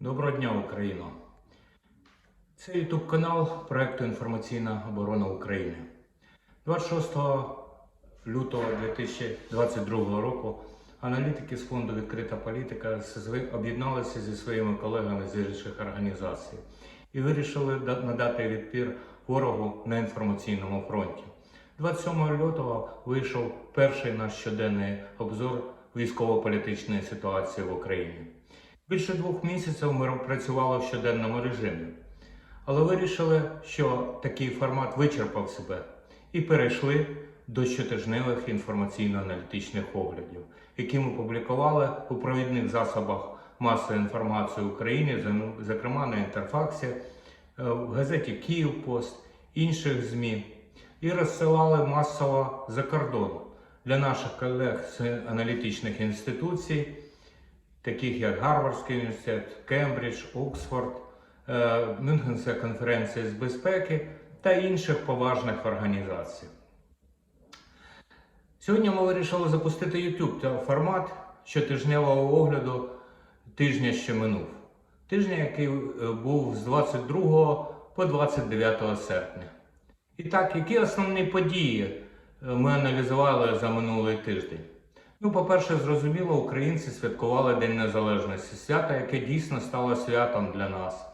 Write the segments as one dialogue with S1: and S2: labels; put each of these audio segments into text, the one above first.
S1: Доброго дня, Україно! Це YouTube канал проекту Інформаційна оборона України. 26 лютого 2022 року аналітики з фонду Відкрита політика об'єдналися зі своїми колегами з інших організацій і вирішили надати відпір ворогу на інформаційному фронті. 27 лютого вийшов перший наш щоденний обзор військово-політичної ситуації в Україні. Більше двох місяців ми працювали в щоденному режимі, але вирішили, що такий формат вичерпав себе і перейшли до щотижневих інформаційно-аналітичних оглядів, які ми публікували у провідних засобах масової інформації України, зокрема на інтерфаксі, е, в газеті Київпост, інших ЗМІ, і розсилали масово за кордон для наших колег з аналітичних інституцій таких як Гарвардський університет, Кембридж, Оксфорд, е, Мюнхенська конференція з безпеки та інших поважних організацій. Сьогодні ми вирішили запустити YouTube формат щотижневого огляду тижня, що минув. Тижня, який е, був з 22 по 29 серпня. І так, які основні події е, ми аналізували за минулий тиждень? Ну, по-перше, зрозуміло, українці святкували День Незалежності, свято, яке дійсно стало святом для нас.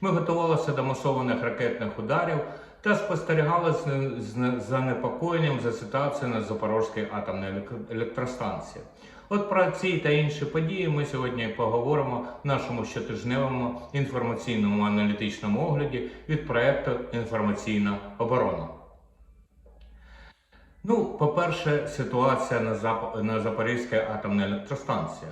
S1: Ми готувалися до масованих ракетних ударів та спостерігали з не- занепокоєнням за ситуацією на Запорозькій атомній електростанції. От про ці та інші події ми сьогодні поговоримо в нашому щотижневому інформаційному аналітичному огляді від проекту Інформаційна оборона. Ну, по-перше, ситуація на, Зап... на Запорізькій атомній електростанції.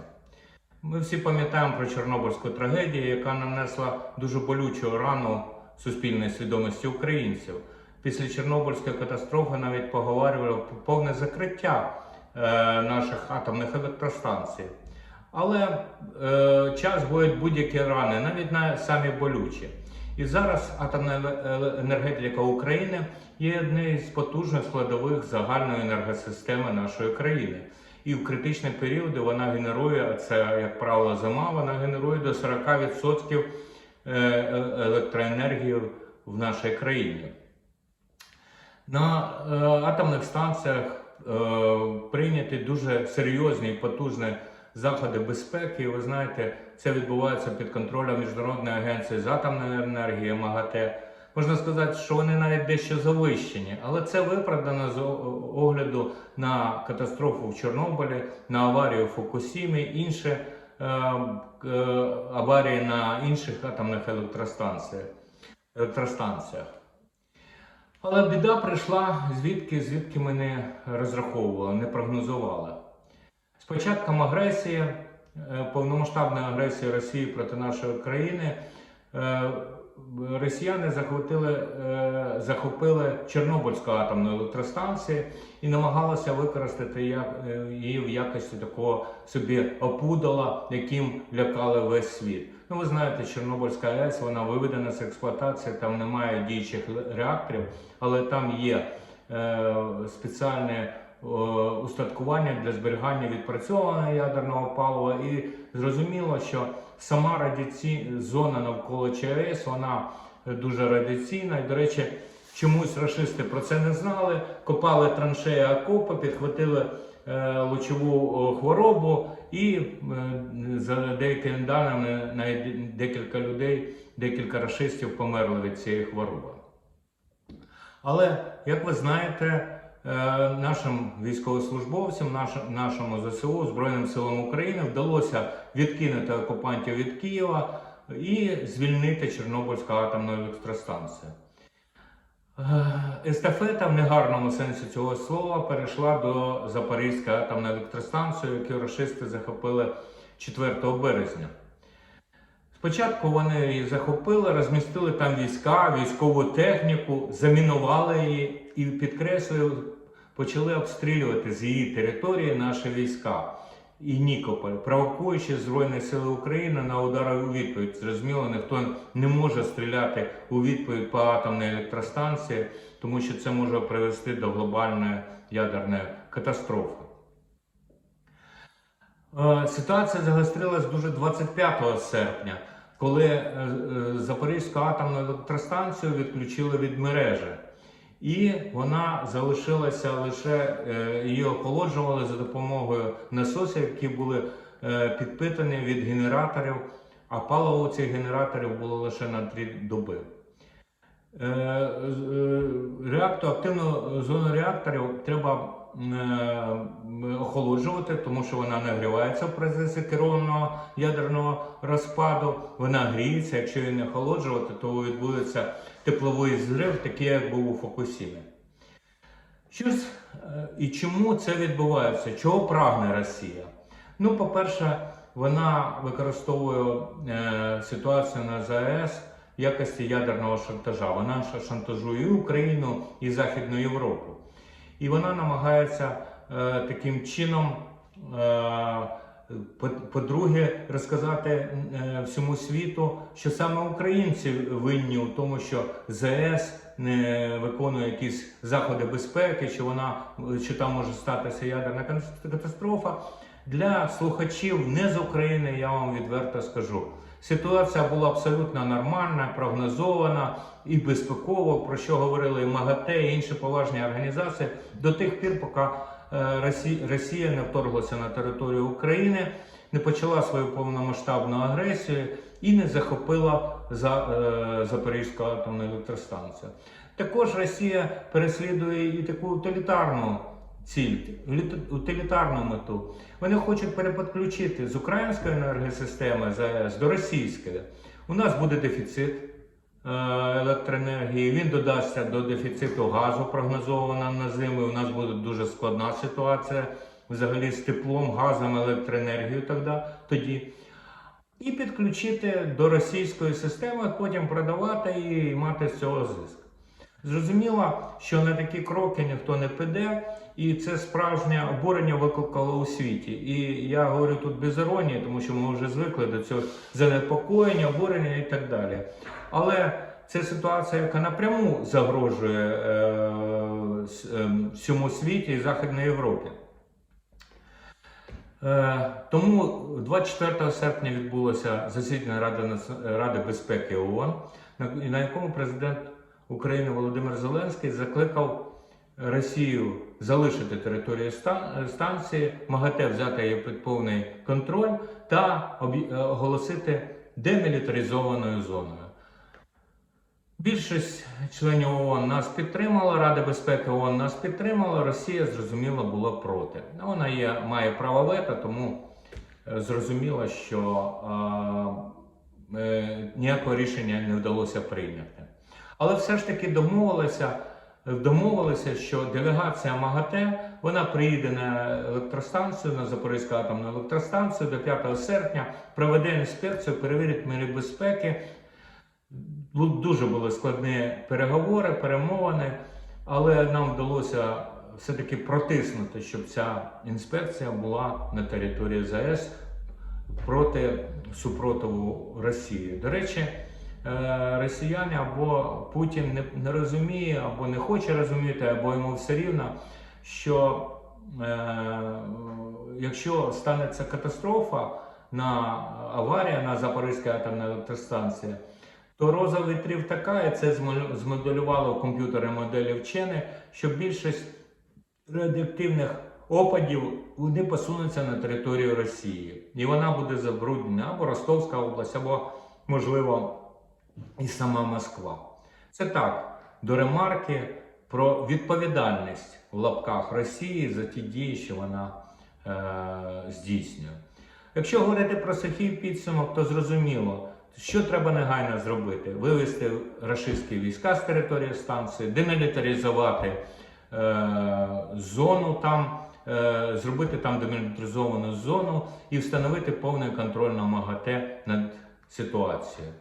S1: Ми всі пам'ятаємо про Чорнобильську трагедію, яка нанесла дуже болючу рану суспільної свідомості українців. Після Чорнобильської катастрофи навіть поговорювали про повне закриття е, наших атомних електростанцій. Але е, час гоїть будь-які рани, навіть на самі болючі. І зараз атомна енергетика України є однією з потужних складових загальної енергосистеми нашої країни. І в критичні періоди вона генерує, це, як правило, зима, вона генерує до 40% е, е- електроенергії в нашій країні. На е, атомних станціях прийняті дуже серйозні і потужні заходи безпеки. Ви знаєте, це відбувається під контролем Міжнародної агенції з атомної енергії МАГАТЕ. Можна сказати, що вони навіть дещо завищені, але це виправдано з огляду на катастрофу в Чорнобилі, на аварію в Фукусімі, інші е, е, аварії на інших атомних електростанціях. електростанціях. Але біда прийшла звідки, звідки ми не розраховували, не прогнозували. З початком агресії, повномасштабної агресії Росії проти нашої країни, е, росіяни захопили, е, захопили Чорнобильську атомну електростанцію і намагалися використати е, її в якості такого собі опудала, яким лякали весь світ. Ну, ви знаєте, Чорнобильська АЕС вона виведена з експлуатації, там немає діючих реакторів, але там є е, е, устаткування для зберігання відпрацьованого ядерного палива. І зрозуміло, що сама радіаційна зона навколо ЧАЕС вона е, дуже радіаційна. І, до речі, чомусь рашисти про це не знали, копали траншеї окопи, підхватили е, лучову хворобу, і е, за деякими даними навіть декілька людей, декілька рашистів померли від цієї хвороби. Але, як ви знаєте, е, нашим військовослужбовцям, нашому ЗСУ, Збройним силам України вдалося відкинути окупантів від Києва і звільнити Чорнобильську атомну електростанцію. Е, Естафета в негарному сенсі цього слова перейшла до Запорізької атомної електростанції, яку рашисти захопили 4 березня. Спочатку вони її захопили, розмістили там війська, військову техніку, замінували її і підкреслюю, почали обстрілювати з її території наші війська і Нікополь, провокуючи Збройні Сили України на удари у відповідь. Зрозуміло, ніхто не може стріляти у відповідь по атомній електростанції, тому що це може привести до глобальної ядерної катастрофи. Е, Ситуація загострилась дуже 25 серпня, коли е, е, Запорізьку атомну електростанцію відключили від мережі. І вона залишилася лише е, її охолоджували за допомогою насосів, які були е, підпитані від генераторів, а паливо цих генераторів було лише на 3 доби. Е, Реактор, активну зону реакторів треба охолоджувати, тому що вона нагрівається в процесі керованого ядерного розпаду. Вона гріється. Якщо її не охолоджувати, то відбудеться тепловий зрив, такий як був у ж е, і чому це відбувається? Чого прагне Росія? Ну, по-перше, вона використовує е, ситуацію на ЗАЕС в якості ядерного шантажа. Вона шантажує і Україну, і Західну Європу. І вона намагається е, таким чином, е, по- по-друге, розказати е, всьому світу, що саме українці винні у тому, що ЗАЕС не виконує якісь заходи безпеки, що вона що там може статися ядерна катас- катастрофа. Для слухачів не з України я вам відверто скажу. Ситуація була абсолютно нормальна, прогнозована і безпекова, про що говорили і МАГАТЕ, і інші поважні організації до тих пір, поки е, Росія не вторглася на територію України, не почала свою повномасштабну агресію і не захопила за, е, Запорізьку атомну електростанцію. Також Росія переслідує і таку утилітарну ціль, утилітарну мету. Вони хочуть переподключити з української енергосистеми ЗАЕС до російської. У нас буде дефіцит е, електроенергії, він додасться до дефіциту газу, прогнозованого на зиму. У нас буде дуже складна ситуація взагалі з теплом, газом, електроенергією тоді. І підключити до російської системи, потім продавати і мати з цього зиск. Зрозуміло, що на такі кроки ніхто не піде, і це справжнє обурення викликало у світі. І я говорю тут без іронії, тому що ми вже звикли до цього занепокоєння, обурення і так далі. Але це ситуація, яка напряму загрожує е, е, всьому світі і Західній Європі. Е, Тому 24 серпня відбулося засідання Ради, Ради безпеки ООН, на, на якому президент України Володимир Зеленський закликав Росію залишити територію станції, МАГАТЕ взяти її під повний контроль та е, оголосити демілітаризованою зоною. Більшість членів ООН нас підтримала, Рада безпеки ООН нас підтримала. Росія зрозуміло була проти. Ну, Вона є, має право вето, тому е, зрозуміло, що е, ніякого рішення не вдалося прийняти. Але все ж таки домовилися, домовилися, що делегація МАГАТЕ вона приїде на електростанцію, на Запорізьку атомну електростанцію до 5 серпня, проведе інспекцію, перевірить міри безпеки. Дуже були складні переговори, перемовини, але нам вдалося все-таки протиснути, щоб ця інспекція була на території ЗАЕС проти супротиву Росії. До речі, е, росіяни або Путін не, не розуміє, або не хоче розуміти, або йому все рівно, що е, якщо станеться катастрофа на аварія на Запорізькій атомній електростанції, то роза вітрів така, і це змоделювало комп'ютери моделі вчені, що більшість радіоактивних опадів вони посунуться на територію Росії. І вона буде забруднена або Ростовська область, або, можливо, і сама Москва. Це так, до ремарки про відповідальність в лапках Росії за ті дії, що вона е, здійснює. Якщо говорити про сухий підсумок, то зрозуміло, що треба негайно зробити: вивести рашистські війська з території станції, демілітаризувати е, зону там, е, зробити там демілітаризовану зону і встановити повний контроль на МАГАТЕ над ситуацією.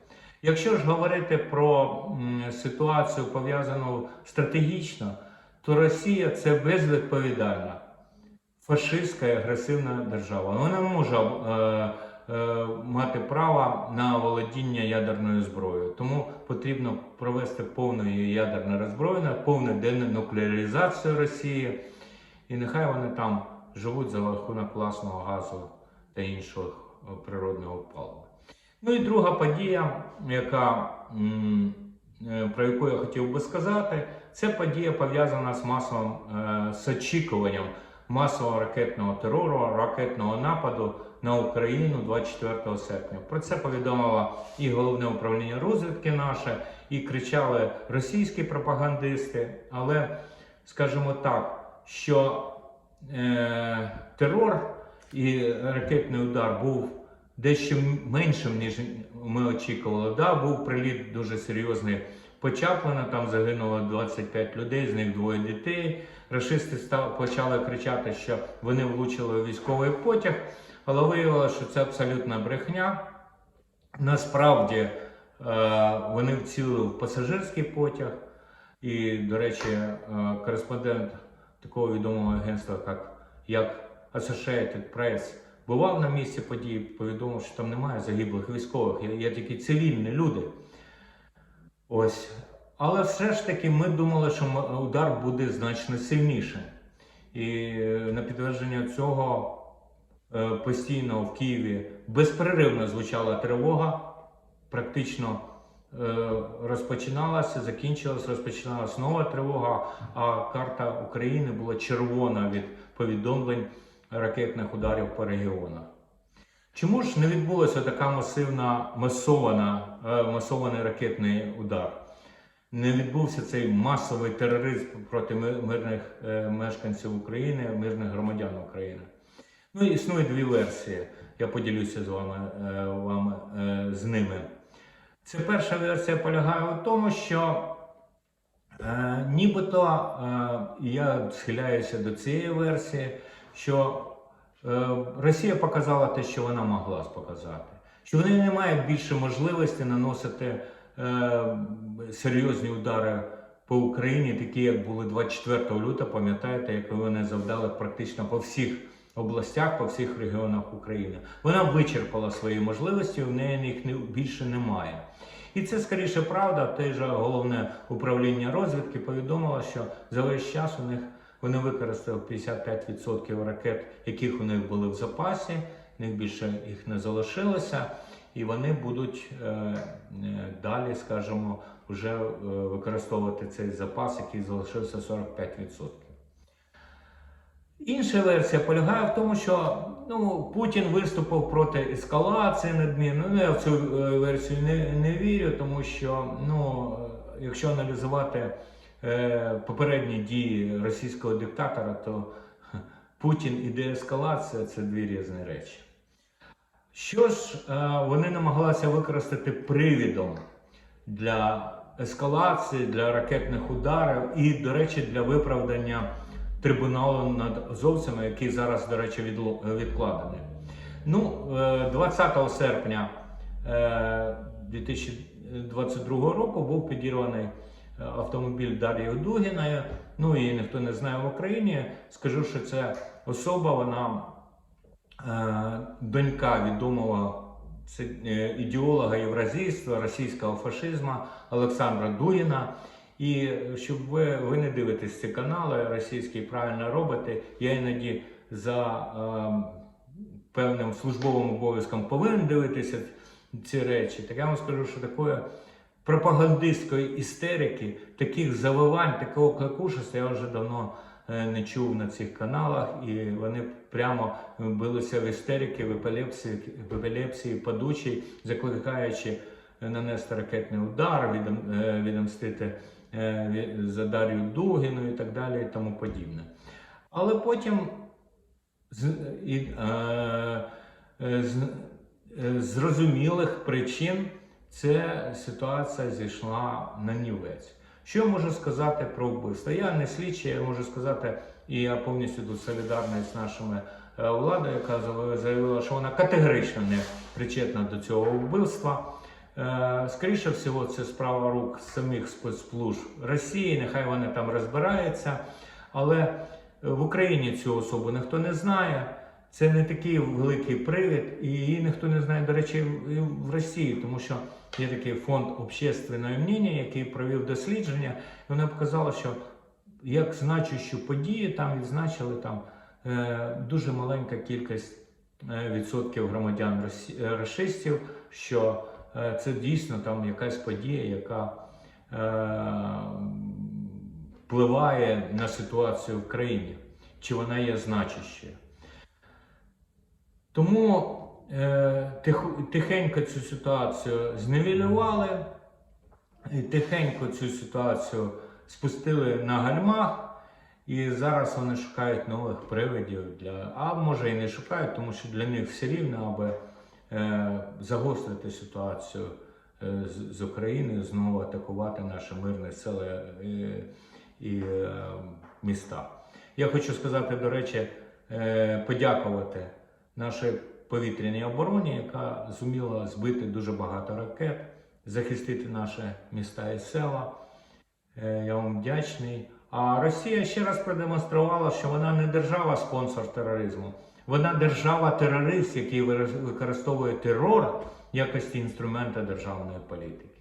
S1: Якщо ж говорити про ситуацію пов'язану стратегічно, то Росія це безвідповідальна фашистська і агресивна держава. Вона не може е, е, мати право на володіння ядерною зброєю. Тому потрібно провести повне її ядерне роззброєння, повну денуклеаризацію Росії. І нехай вони там живуть за рахунок власного газу та іншого е, природного палива. Ну і друга подія, яка, е, про яку я хотів би сказати, це подія пов'язана з масовим е, з очікуванням масового ракетного терору, ракетного нападу на Україну 24 серпня. Про це повідомило і головне управління розвідки наше, і кричали російські пропагандисти. Але скажімо так, що е, терор і ракетний удар був дещо меншим, ніж ми очікували. Да, був приліт дуже серйозний по Чаплину, там загинуло 25 людей, з них двоє дітей. Рашисти почали кричати, що вони влучили у військовий потяг, але виявилося, що це абсолютна брехня. Насправді е, вони вцілили в пасажирський потяг. І, до речі, е, кореспондент такого відомого агентства, як Associated Press, бував на місці події, повідомив, що там немає загиблих військових, є, тільки цивільні люди. Ось. Але все ж таки ми думали, що удар буде значно сильнішим. І е, на підтвердження цього е, постійно в Києві безперервно звучала тривога, практично е, розпочиналася, закінчилась, розпочиналася нова тривога, а карта України була червона від повідомлень ракетних ударів по регіонах. Чому ж не відбулася така масивна масована, е, масований ракетний удар? Не відбувся цей масовий тероризм проти мирних е, мешканців України, мирних громадян України. Ну, існує дві версії. Я поділюся з вами, е, вами з ними. Це перша версія полягає у тому, що нібито я схиляюся до цієї версії, що е, Росія показала те, що вона могла показати. Що вони не мають більше можливості наносити е, серйозні удари по Україні, такі як були 24 лютого, пам'ятаєте, як вони завдали практично по всіх областях, по всіх регіонах України. Вона вичерпала свої можливості, в неї їх більше немає. І це скоріше правда. Те ж головне управління розвідки повідомило, що за весь час у них вони використали 55% ракет, яких у них були в запасі. В них більше їх не залишилося, і вони будуть е, е, далі, скажімо, вже е, використовувати цей запас, який залишився 45%. Інша версія полягає в тому, що ну, Путін виступив проти ескалації надмірно. Ну, я в цю е, версію не, не вірю, тому що ну, якщо аналізувати попередні дії російського диктатора, то Путін і деескалація це дві різні речі. Що ж е, вони намагалися використати привідом для ескалації, для ракетних ударів і, до речі, для виправдання трибуналу над азовцями, який зараз, до речі, відкладений. Ну, е, 20 серпня е, 2022 року був підірваний е, автомобіль Дар'ї Дугіної. Ну її ніхто не знає в Україні. Скажу, що це особа, вона е, донька відомого е, ідеолога євразійства, російського фашизму Олександра Дугіна. І е, щоб ви, ви не дивитесь ці канали російські, правильно робите, я іноді за е, певним службовим обов'язком повинен дивитися ці речі. Так я вам скажу, що такої пропагандистської істерики, таких завивань, такого кликушества я вже давно е, не чув на цих каналах, і вони прямо билися в істерики, в епілепсії, в епілепсії падучій, закликаючи нанести ракетний удар, е, відомстити е, за Дар'ю Дугіну і так далі, і тому подібне. Але потім з, і, е, е, з е, зрозумілих причин ця ситуація зійшла на нівець. Що я можу сказати про вбивство? Я не слідчий, я можу сказати, і я повністю тут солідарний з нашими е, владою, яка заявила, що вона категорично не причетна до цього вбивства. Е, Скоріше всього, це справа рук самих спецслужб Росії. Нехай вони там розбираються. Але е, в Україні цю особу ніхто не знає. Це не такий великий привід, і її ніхто не знає, до речі, і в Росії, тому що є такий фонд общественного мнення, який провів дослідження, і вона показала, що як значущу подію там відзначили там е, дуже маленька кількість е, відсотків громадян е, що е, це дійсно там якась подія, яка впливає на ситуацію в країні, чи вона є значущою. Тому е, тих- тихенько цю ситуацію зневілювали, і тихенько цю ситуацію спустили на гальмах. І зараз вони шукають нових привидів для. А може і не шукають, тому що для них все рівно, аби е, загострити ситуацію е, з, з Україною, знову атакувати наші мирні села е, і е, міста. Я хочу сказати, до речі, е, подякувати нашій повітряній обороні, яка зуміла збити дуже багато ракет, захистити наші міста і села. Е, Я вам вдячний. А Росія ще раз продемонструвала, що вона не держава-спонсор тероризму. Вона держава-терорист, який використовує терор в якості інструмента державної політики.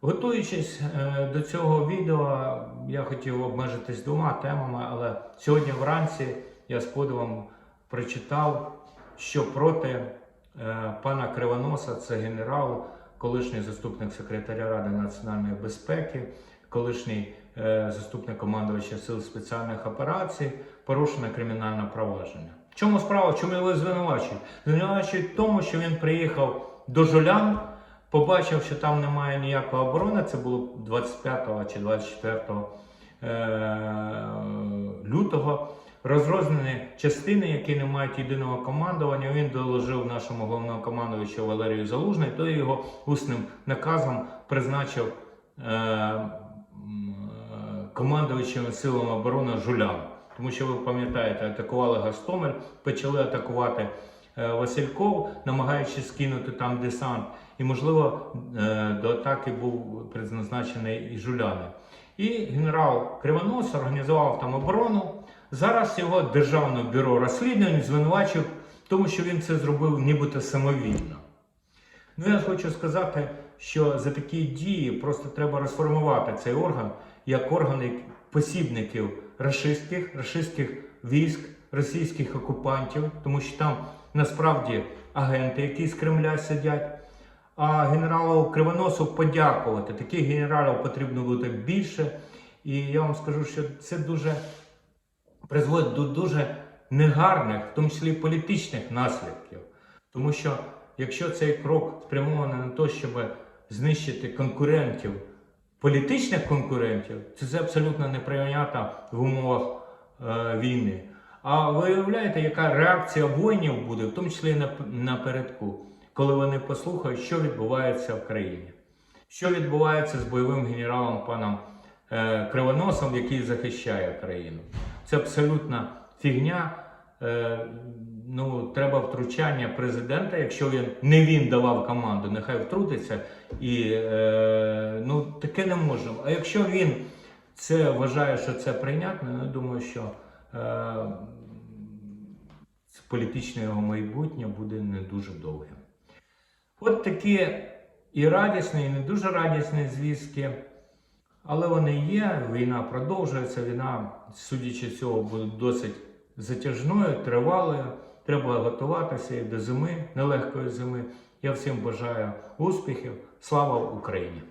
S1: Готуючись е, до цього відео, я хотів обмежитись двома темами, але сьогодні вранці я з подивом прочитав, що проти е, пана Кривоноса, це генерал, колишній заступник секретаря Ради національної безпеки, колишній е, заступник командувача сил спеціальних операцій, порушено кримінальне провадження. В чому справа? В чому його звинувачують? Звинувачують в тому, що він приїхав до Жулян, побачив, що там немає ніякої оборони. Це було 25 чи 24 е, лютого. Розрознені частини, які не мають єдиного командування. Він доложив нашому головному командувачу Валерію Залужний, той його усним наказом призначив е, е, командувачем силами оборони Жулян. Тому що ви пам'ятаєте, атакували Гостомель, почали атакувати е, Васильков, намагаючись скинути там десант. І, можливо, е, до атаки був призначений і Жуляни. І генерал Кривонос організував там оборону. Зараз його державне бюро розслідувань звинувачив тому, що він це зробив нібито самовільно. Ну, я хочу сказати, що за такі дії просто треба розформувати цей орган як орган посібників рашистських, рашистських військ, російських окупантів, тому що там насправді агенти, які з Кремля сидять. А генералу Кривоносу подякувати. Таких генералів потрібно бути більше. І я вам скажу, що це дуже призводить до дуже негарних, в тому числі політичних наслідків. Тому що якщо цей крок спрямований на те, щоб знищити конкурентів, політичних конкурентів, то це абсолютно неприйнято в умовах е, війни. А ви уявляєте, яка реакція воїнів буде, в тому числі на, напередку, коли вони послухають, що відбувається в країні, що відбувається з бойовим генералом паном е, Кривоносом, який захищає країну. Це абсолютна фігня. Е, ну, треба втручання президента, якщо він не він давав команду, нехай втрутиться. І е, ну, таке не може. А якщо він це вважає, що це прийнятно, я думаю, що е, політичне його майбутнє буде не дуже довгим. От такі і радісні, і не дуже радісні звістки. Але вони є, війна продовжується, війна, судячи цього, буде досить затяжною, тривалою. Треба готуватися і до зими, нелегкої зими. Я всім бажаю успіхів. Слава Україні!